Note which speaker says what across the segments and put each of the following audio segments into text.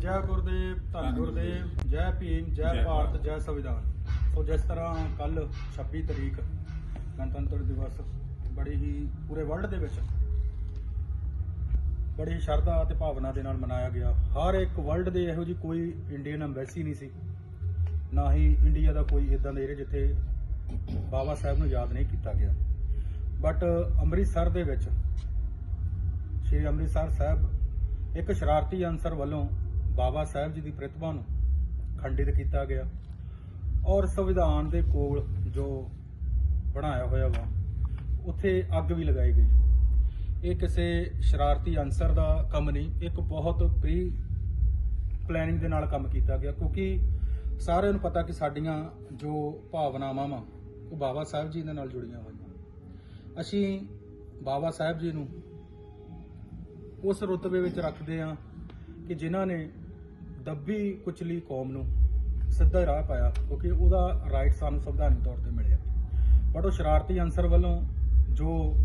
Speaker 1: ਜੈ ਗੁਰਦੇਵ ਧੰਨ ਗੁਰਦੇਵ। ਜੈ ਭੀਮ ਜੈ ਭਾਰਤ। ਜੈ ਸੰਵਿਧਾਨ। ਸੋ ਜਿਸ ਤਰ੍ਹਾਂ ਕੱਲ 26 ਤਰੀਕ ਗਣਤੰਤਰ ਦਿਵਸ ਬੜੀ ਹੀ ਪੂਰੇ ਵਰਲਡ ਦੇ ਵਿੱਚ ਬੜੀ ਸ਼ਰਧਾ ਅਤੇ ਭਾਵਨਾ ਦੇ ਨਾਲ ਮਨਾਇਆ ਗਿਆ। ਹਰ ਇੱਕ ਵਰਲਡ ਦੇ ਇਹੋ ਜੀ ਕੋਈ ਇੰਡੀਅਨ ਐਮਬੈਸੀ ਨਹੀਂ ਸੀ। ਨਾ ਹੀ ਇੰਡੀਆ ਦਾ ਕੋਈ ਇਦਾਂ ਦੇ ਏਰੀਆ ਜਿੱਥੇ ਬਾਬਾ ਸਾਹਿਬ ਨੂੰ ਯਾਦ ਨਹੀਂ ਕੀਤਾ ਗਿਆ। ਬਟ ਅੰਮ੍ਰਿਤਸਰ ਦੇ ਵਿੱਚ ਸ਼੍ਰੀ ਅੰਮ੍ਰਿਤਸਰ ਸਾਹਿਬ ਇੱਕ ਸ਼ਰਾਰਤੀ ਅਨਸਰ ਵੱਲੋਂ ਬਾਬਾ ਸਾਹਿਬ ਜੀ ਦੀ ਪ੍ਰਤਿਭਾ ਨੂੰ ਖੰਡਿਤ ਕੀਤਾ ਗਿਆ ਔਰ ਸੰਵਿਧਾਨ ਦੇ ਕੋਲ ਜੋ ਬਣਾਇਆ ਹੋਇਆ ਵਾ, ਉੱਥੇ ਅੱਗ ਵੀ ਲਗਾਈ ਗਈ। ਇਹ ਕਿਸੇ ਸ਼ਰਾਰਤੀ ਅਨਸਰ ਦਾ ਕੰਮ ਨਹੀਂ, ਇੱਕ ਬਹੁਤ ਪ੍ਰੀ ਪਲੈਨਿੰਗ ਦੇ ਨਾਲ ਕੰਮ ਕੀਤਾ ਗਿਆ, ਕਿਉਂਕਿ ਸਾਰਿਆਂ ਨੂੰ ਪਤਾ ਕਿ ਸਾਡੀਆਂ ਜੋ ਭਾਵਨਾਵਾਂ ਵਾ, ਉਹ ਬਾਬਾ ਸਾਹਿਬ ਜੀ ਦੇ ਨਾਲ ਜੁੜੀਆਂ ਹੋਈਆਂ। ਅਸੀਂ ਬਾਬਾ ਸਾਹਿਬ ਜੀ ਨੂੰ ਉਸ ਰੁਤਬੇ ਵਿੱਚ ਰੱਖਦੇ ਆ ਕਿ ਜਿਨ੍ਹਾਂ ਨੇ ਦੱਬੀ ਕੁਚਲੀ ਕੌਮ ਨੂੰ ਸਿੱਧਾ ਰਾਹ ਪਾਇਆ ਕਿਉਂਕਿ ਉਹਦਾ ਰਾਈਟ ਸਾਨੂੰ ਸੰਵਿਧਾਨਕ ਤੌਰ ਤੇ ਮਿਲਿਆ। ਬਟ ਉਹ ਸ਼ਰਾਰਤੀ ਅਨਸਰ ਵੱਲੋਂ ਜੋ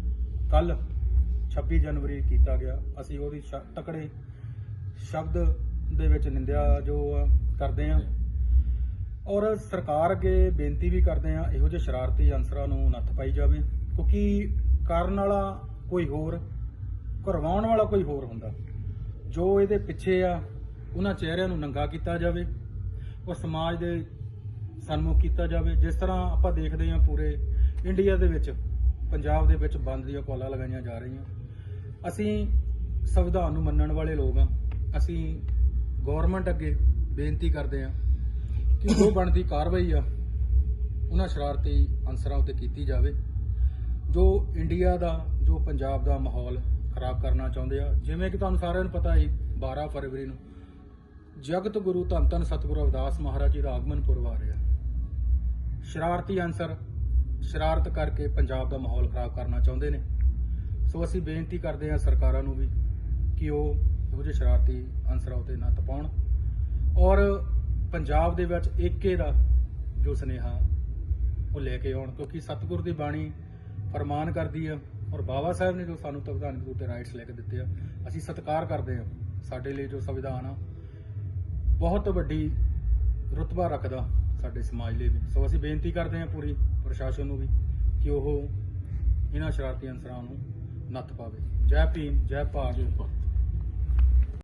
Speaker 1: ਕੱਲ 26 ਜਨਵਰੀ ਕੀਤਾ ਗਿਆ ਅਸੀਂ ਉਹਦੀ ਸ਼- ਤਕੜੇ ਸ਼ਬਦ ਦੇ ਵਿੱਚ ਨਿੰਦਿਆ ਜੋ ਆ, ਕਰਦੇ ਆ। ਔਰ ਸਰਕਾਰ ਅੱਗੇ ਬੇਨਤੀ ਵੀ ਕਰਦੇ ਆ ਇਹੋ ਜਿਹੇ ਸ਼ਰਾਰਤੀ ਅਨਸਰਾਂ ਨੂੰ ਨੱਥ ਪਾਈ ਜਾਵੇ ਕਿਉਂਕਿ ਕਰਨ ਵਾਲਾ ਕੋਈ ਹੋਰ ਕਰਵਾਉਣ ਵਾਲਾ ਕੋਈ ਹੋਰ ਹੁੰਦਾ। ਜੋ ਇਹਦੇ ਪਿੱਛੇ ਆ, ਉਹਨਾਂ ਚਿਹਰਿਆਂ ਨੂੰ ਨੰਗਾ ਕੀਤਾ ਜਾਵੇ ਔਰ ਸਮਾਜ ਦੇ ਸਨਮੁਖ ਕੀਤਾ ਜਾਵੇ। ਜਿਸ ਤਰ੍ਹਾਂ ਆਪਾਂ ਦੇਖਦੇ ਹਾਂ ਪੂਰੇ ਇੰਡੀਆ ਦੇ ਵਿੱਚ, ਪੰਜਾਬ ਦੇ ਵਿੱਚ ਬੰਦ ਦੀਆਂ ਕਾਲਾਂ ਲਗਾਈਆਂ ਜਾ ਰਹੀਆਂ। ਅਸੀਂ ਸੰਵਿਧਾਨ ਨੂੰ ਮੰਨਣ ਵਾਲੇ ਲੋਕ ਆ ਅਸੀਂ ਗਵਰਨਮੈਂਟ ਅੱਗੇ ਬੇਨਤੀ ਕਰਦੇ ਆ ਕਿ ਜੋ ਬਣਦੀ ਕਾਰਵਾਈ ਆ, ਉਹਨਾਂ ਸ਼ਰਾਰਤੀ ਅਨਸਰਾਂ ਉੱਤੇ ਕੀਤੀ ਜਾਵੇ। ਜੋ ਇੰਡੀਆ ਦਾ, ਜੋ ਪੰਜਾਬ ਦਾ ਮਾਹੌਲ ਖਰਾਬ ਕਰਨਾ ਚਾਹੁੰਦੇ ਆ। ਜਿਵੇਂ ਕਿ ਤੁਹਾਨੂੰ ਸਾਰਿਆਂ ਨੂੰ ਪਤਾ ਹੀ 12 ਫਰਵਰੀ ਨੂੰ ਜਗਤ ਗੁਰੂ ਧੰਨ ਧੰਨ ਸਤਿਗੁਰੂ ਅਵਦਾਸ ਮਹਾਰਾਜ ਜੀ ਦਾ ਆਗਮਨ ਪੁਰਬ ਆ ਰਿਹਾ ਸ਼ਰਾਰਤੀ ਅਨਸਰ ਸ਼ਰਾਰਤ ਕਰਕੇ ਪੰਜਾਬ ਦਾ ਮਾਹੌਲ ਖਰਾਬ ਕਰਨਾ ਚਾਹੁੰਦੇ ਨੇ। ਸੋ ਅਸੀਂ ਬੇਨਤੀ ਕਰਦੇ ਹਾਂ ਸਰਕਾਰਾਂ ਨੂੰ ਵੀ ਕਿ ਉਹ ਇਹੋ ਜਿਹੇ ਸ਼ਰਾਰਤੀ ਅਨਸਰਾਂ ਉਤੇ ਨਾ ਤਪਾਉਣ। ਔਰ ਪੰਜਾਬ ਦੇ ਵਿੱਚ ਏਕੇ ਦਾ ਜੋ ਸਨੇਹਾ ਉਹ ਲੈ ਕੇ ਆਉਣ, ਕਿਉਂਕਿ ਸਤਿਗੁਰ ਦੀ ਬਾਣੀ ਫਰਮਾਨ ਕਰਦੀ ਆ ਔਰ ਬਾਬਾ ਸਾਹਿਬ ਨੇ ਜੋ ਸਾਨੂੰ ਸੰਵਿਧਾਨਕ ਰੂਪ ਤੇ ਰਾਈਟਸ ਲੈ ਕੇ ਦਿੱਤੇ ਆ, ਅਸੀਂ ਸਤਿਕਾਰ ਕਰਦੇ ਆ ਸਾਡੇ ਲਈ ਜੋ ਸੰਵਿਧਾਨ ਆ, ਬਹੁਤ ਵੱਡੀ ਰੁਤਬਾ ਰੱਖਦਾ ਸਾਡੇ ਸਮਾਜ ਲਈ ਵੀ। ਸੋ ਅਸੀਂ ਬੇਨਤੀ ਕਰਦੇ ਹਾਂ ਪੂਰੀ ਪ੍ਰਸ਼ਾਸਨ ਨੂੰ ਵੀ ਕਿ ਉਹ ਇਹਨਾਂ ਸ਼ਰਾਰਤੀ ਅਨਸਰਾਂ ਨੂੰ ਨੱਥ ਪਾਵੇ। ਜੈ ਭੀਮ ਜੈ ਭਾਰਤ।